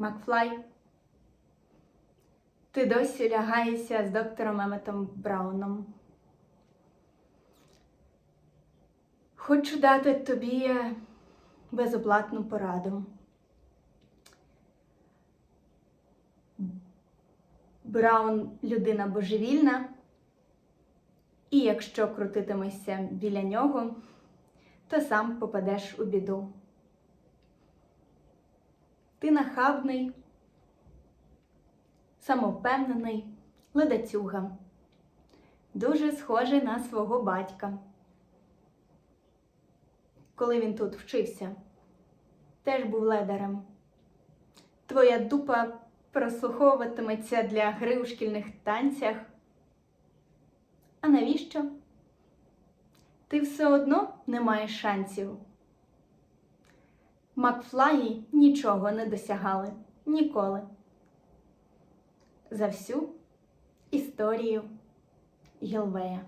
Макфлай, ти досі лягаєшся з доктором Еметом Брауном. Хочу дати тобі безоплатну пораду. Браун людина божевільна, і якщо крутитимешся біля нього, то сам попадеш у біду. Ти нахабний, самовпевнений, ледацюга, дуже схожий на свого батька. Коли він тут вчився, теж був ледарем. Твоя дупа прослуховуватиметься для гри у шкільних танцях. А навіщо? Ти все одно не маєш шансів. Макфлаї нічого не досягали ніколи. За всю історію Гілвея.